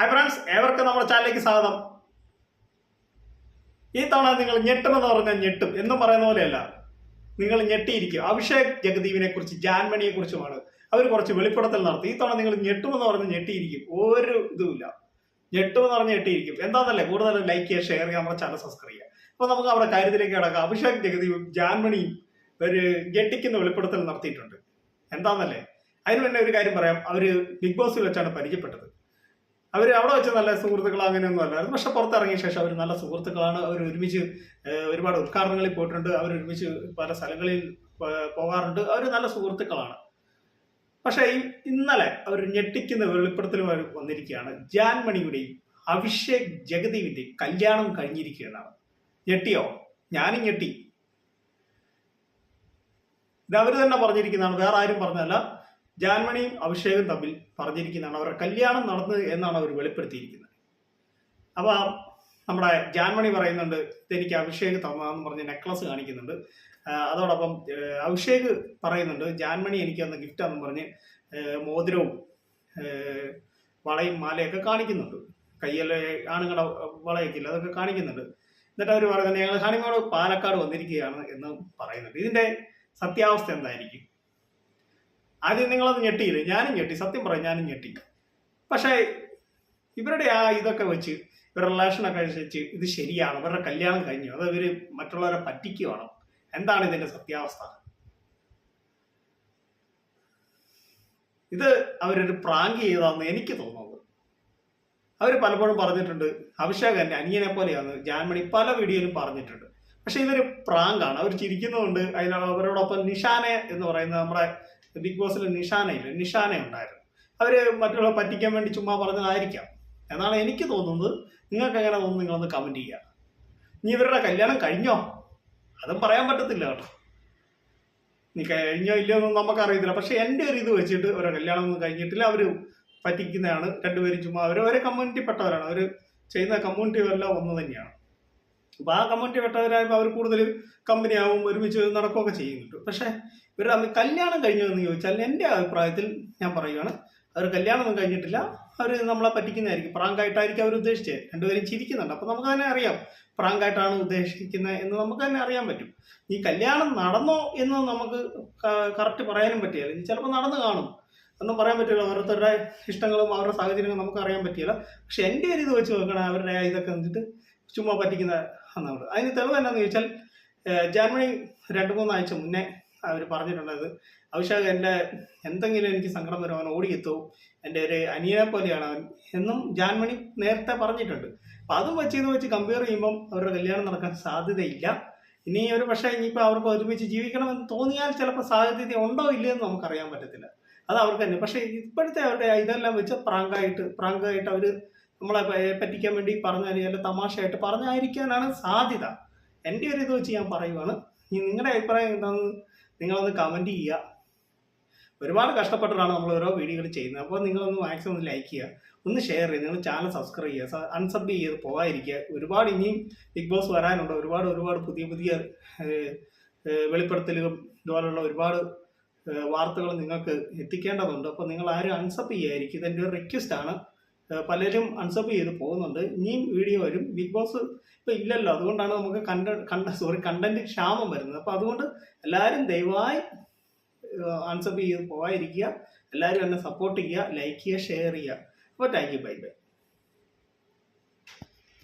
Hi friends ഏവർക്കും നമ്മുടെ ചാനലിലേക്ക് സ്വാഗതം. ഈ തവണ നിങ്ങൾ ഞെട്ടുമെന്ന് പറഞ്ഞാൽ ഞെട്ടും. എന്നും പറയുന്ന പോലെയല്ല. നിങ്ങൾ ഞെട്ടിയിരിക്കും. അഭിഷേക് ജഗദീപിനെ കുറിച്ച് ജാൻമണിയെ കുറിച്ചുമാണ് അവർ കുറച്ച് വെളിപ്പെടുത്തൽ നടത്തി. ഈ തവണ നിങ്ങൾ ഞെട്ടുമെന്ന് പറഞ്ഞ് ഞെട്ടിയിരിക്കും. ഒരു ഇതുമില്ല. ഞെട്ടുമെന്ന് പറഞ്ഞ് ഞെട്ടിയിരിക്കും. എന്താണെന്നല്ലേ കൂടുതൽ ലൈക്ക് ചെയ്യുക ഷെയർ ചെയ്യുക നമ്മുടെ ചാനൽ സബ്സ്ക്രൈബ് ചെയ്യുക. അപ്പോൾ നമുക്ക് അവിടെ കാര്യത്തിലേക്ക് കിടക്കാം. അഭിഷേക് ജഗദീപും ജാൻമണിയും ഒരു ഞെട്ടിക്കുന്ന വെളിപ്പെടുത്തൽ നടത്തിയിട്ടുണ്ട്. എന്താണെന്നല്ലേ അതിന് തന്നെ ഒരു കാര്യം പറയാം. അവർ ബിഗ് ബോസിൽ വെച്ചാണ് പരിചയപ്പെട്ടത്. അവർ അവിടെ വെച്ച് നല്ല സുഹൃത്തുക്കൾ അങ്ങനെയൊന്നും അല്ലായിരുന്നു. പക്ഷെ പുറത്തിറങ്ങിയ ശേഷം അവർ നല്ല സുഹൃത്തുക്കളാണ്. അവർ ഒരുമിച്ച് ഒരുപാട് ഉദ്ഘാടനങ്ങളിൽ പോയിട്ടുണ്ട്. അവർ ഒരുമിച്ച് പല സ്ഥലങ്ങളിൽ പോകാറുണ്ട്. അവർ നല്ല സുഹൃത്തുക്കളാണ്. പക്ഷേ ഇന്നലെ അവർ ഞെട്ടിക്കുന്ന വെളിപ്പെടുത്തലുമായി വന്നിരിക്കുകയാണ്. ജാൻമണിയുടെയും അഭിഷേക് ജഗദീവിന്റെയും കല്യാണം കഴിഞ്ഞിരിക്കുകയാണ്. ഞെട്ടിയോ? ഞാനും ഞെട്ടി. ഇത് അവർ തന്നെ പറഞ്ഞിരിക്കുന്നതാണ്. വേറെ ആരും പറഞ്ഞതല്ല. ജാൻമണിയും അഭിഷേകും തമ്മിൽ പറഞ്ഞിരിക്കുന്നതാണ് അവരുടെ കല്യാണം നടന്നത് എന്നാണ് അവർ വെളിപ്പെടുത്തിയിരിക്കുന്നത്. അപ്പോൾ നമ്മുടെ ജാൻമണി പറയുന്നുണ്ട് ഇതെനിക്ക് അഭിഷേക് തന്നതെന്ന് പറഞ്ഞ് നെക്ലസ് കാണിക്കുന്നുണ്ട്. അതോടൊപ്പം അഭിഷേക് പറയുന്നുണ്ട് ജാൻമണി എനിക്ക് അന്ന് ആണെന്ന് പറഞ്ഞ് മോതിരവും വളയും മാലയൊക്കെ കാണിക്കുന്നുണ്ട്. കയ്യിൽ ആണുങ്ങളുടെ വളയൊക്കെ ഇല്ല അതൊക്കെ കാണിക്കുന്നുണ്ട്. എന്നിട്ട് അവർ പറയുന്നത് ഞങ്ങൾ ഹണിമോൾ പാലക്കാട് വന്നിരിക്കുകയാണ് എന്ന് പറയുന്നുണ്ട്. ഇതിന്റെ സത്യാവസ്ഥ എന്തായിരിക്കും? ആദ്യം നിങ്ങളത് ഞെട്ടിയില്ലേ? ഞാനും ഞെട്ടി. സത്യം പറയും ഞാനും ഞെട്ടി. പക്ഷേ ഇവരുടെ ആ ഇതൊക്കെ വെച്ച് ഇവരുടെ റിലേഷനൊക്കെ വെച്ച് ഇത് ശരിയാണ്. ഇവരുടെ കല്യാണം കഴിഞ്ഞു. അത് ഇവർ മറ്റുള്ളവരെ പറ്റിക്കുവാണ് എന്താണ് ഇതിന്റെ സത്യാവസ്ഥ? ഇത് അവരൊരു പ്രാങ്ക് ചെയ്താന്ന് എനിക്ക് തോന്നുന്നത്. അവർ പലപ്പോഴും പറഞ്ഞിട്ടുണ്ട് അഭിഷേക് എന്നെ അനിയനെ പോലെയാണ്. ജാൻമണി പല വീഡിയോയിലും പറഞ്ഞിട്ടുണ്ട്. പക്ഷെ ഇതൊരു പ്രാങ്കാണ് അവർ ചിരിക്കുന്നതുകൊണ്ട് അതിന് അവരോടൊപ്പം നിഷാനെ എന്ന് പറയുന്ന നമ്മുടെ ബിഗ് ബോസിൽ നിഷാനയില്ല നിഷാന ഉണ്ടായിരുന്നു. അവർ മറ്റുള്ള പറ്റിക്കാൻ വേണ്ടി ചുമ്മാ പറഞ്ഞതായിരിക്കാം. എന്നാണ് എനിക്ക് തോന്നുന്നത്. നിങ്ങൾക്ക് എങ്ങനെ തോന്നുന്നു നിങ്ങളൊന്ന് കമന്റ് ചെയ്യുക? നീ ഇവരുടെ കല്യാണം കഴിഞ്ഞോ? അതും പറയാൻ പറ്റത്തില്ല കേട്ടോ. നീ കഴിഞ്ഞോ ഇല്ലയോ ഒന്നും നമുക്കറിയത്തില്ല. പക്ഷെ എന്റെ ഒരു ഇത് വെച്ചിട്ട് അവരുടെ കല്യാണം ഒന്നും കഴിഞ്ഞിട്ടില്ല. അവർ പറ്റിക്കുന്നതാണ്. രണ്ടുപേരും ചുമ്മാ അവർ ഒരേ കമ്മ്യൂണിറ്റി പെട്ടവരാണ് അവർ ചെയ്യുന്ന കമ്മ്യൂണിറ്റി എല്ലാം ഒന്ന് തന്നെയാണ്. അപ്പോൾ ആ കമ്മ്യൂണിറ്റി പെട്ടവരായപ്പോൾ അവർ കൂടുതൽ കമ്പനിയാവും ഒരുമിച്ച് നടക്കുകയൊക്കെ ചെയ്യുന്നുണ്ട്. പക്ഷേ ഇവർ അന്ന് കല്യാണം കഴിഞ്ഞു എന്ന് ചോദിച്ചാൽ എന്റെ അഭിപ്രായത്തിൽ ഞാൻ പറയുകയാണ് അവർ കല്യാണമൊന്നും കഴിഞ്ഞിട്ടില്ല അവർ നമ്മളെ പറ്റിക്കുന്നതായിരിക്കും. പ്രാങ്കായിട്ടായിരിക്കും അവർ ഉദ്ദേശിച്ചത്. രണ്ടുപേരും ചിരിക്കുന്നുണ്ട്. അപ്പോൾ നമുക്ക് തന്നെ അറിയാം പ്രാങ്കായിട്ടാണ് ഉദ്ദേശിക്കുന്നത് എന്ന് നമുക്ക് തന്നെ അറിയാൻ പറ്റും. ഈ കല്യാണം നടന്നോ എന്ന് നമുക്ക് കറക്റ്റ് പറയാനും പറ്റില്ല. ചിലപ്പോൾ നടന്നു കാണും. ഒന്നും പറയാൻ പറ്റില്ല. ഓരോരുത്തരുടെ ഇഷ്ടങ്ങളും അവരുടെ സാഹചര്യങ്ങളും നമുക്ക് അറിയാൻ പറ്റില്ല. പക്ഷെ എന്റെ ഒരു ഇത് വെച്ച് നോക്കണേ അവരുടെ ഇതൊക്കെ വന്നിട്ട് ചുമ്മാ പറ്റിക്കുന്ന എന്നാണ് അതിന് തെളിവ് എന്താണെന്ന് ചോദിച്ചാൽ ജനുവരി രണ്ട് മൂന്നാഴ്ച മുന്നേ അവർ പറഞ്ഞിട്ടുള്ളത് അഭിഷേക് എന്റെ എന്തെങ്കിലും എനിക്ക് സങ്കടം വരും അവൻ ഓടിയെത്തും. എന്റെ ഒരു അനിയനെ പോലെയാണ് അവൻ എന്നും ജാൻമണി നേരത്തെ പറഞ്ഞിട്ടുണ്ട്. അപ്പം അതും വെച്ച് ഇത് വെച്ച് കമ്പയർ ചെയ്യുമ്പം അവരുടെ കല്യാണം നടക്കാൻ സാധ്യതയില്ല. ഇനി ഒരു പക്ഷേ ഇനിയിപ്പോൾ അവർക്ക് ഒരുമിച്ച് ജീവിക്കണമെന്ന് തോന്നിയാൽ ചിലപ്പോൾ സാധ്യത ഉണ്ടോ ഇല്ലയോ എന്ന് നമുക്കറിയാൻ പറ്റത്തില്ല. അത് അവർക്ക് തന്നെ. പക്ഷേ ഇപ്പോഴത്തെ അവരുടെ ഇതെല്ലാം വെച്ച് പ്രാങ്കായിട്ട് പ്രാങ്കായിട്ട് അവർ നമ്മളെ പറ്റിക്കാൻ വേണ്ടി പറഞ്ഞ അല്ലെങ്കിൽ തമാശയായിട്ട് പറഞ്ഞായിരിക്കാനാണ് സാധ്യത. എന്റെ ഒരു ഇത് വെച്ച് ഞാൻ പറയുവാണ്. ഇനി നിങ്ങളുടെ അഭിപ്രായം എന്താണെന്ന് നിങ്ങളൊന്ന് കമന്റ് ചെയ്യുക. ഒരുപാട് കഷ്ടപ്പെട്ടിട്ടാണ് നമ്മൾ ഓരോ വീഡിയോകൾ ചെയ്യുന്നത്. അപ്പോൾ നിങ്ങളൊന്ന് മാക്സിമം ഒന്ന് ലൈക്ക് ചെയ്യുക. ഒന്ന് ഷെയർ ചെയ്യുക. നിങ്ങൾ ചാനൽ സബ്സ്ക്രൈബ് ചെയ്യുക. അൺസബ് ചെയ്ത് പോകാതിരിക്കുക. ഒരുപാട് ഇനിയും ബിഗ് ബോസ് വരാനുണ്ട്. ഒരുപാട് ഒരുപാട് പുതിയ പുതിയ വെളിപ്പെടുത്തലുകളും ഇതുപോലുള്ള ഒരുപാട് വാർത്തകൾ നിങ്ങൾക്ക് എത്തിക്കേണ്ടതുണ്ട്. അപ്പോൾ നിങ്ങൾ ആരും അൺസബ് ചെയ്യായിരിക്കും ഇതെന്റെ ഒരു റിക്വസ്റ്റ് ആണ്. പലരും അൺസബ് ചെയ്ത് പോകുന്നുണ്ട്. ഇനിയും വീഡിയോ വരും. ബിഗ് ബോസ് ഇപ്പം ഇല്ലല്ലോ. അതുകൊണ്ടാണ് നമുക്ക് കണ്ട കണ്ട സോറി കണ്ടന്റ് ക്ഷാമം വരുന്നത്. അപ്പോൾ അതുകൊണ്ട് എല്ലാവരും ദയവായി അൺസബ് ചെയ്ത് പോകാതിരിക്കുക. എല്ലാവരും എന്നെ സപ്പോർട്ട് ചെയ്യുക ലൈക്ക് ചെയ്യുക ഷെയർ ചെയ്യുക. അപ്പോൾ താങ്ക് യു ബൈ ബൈ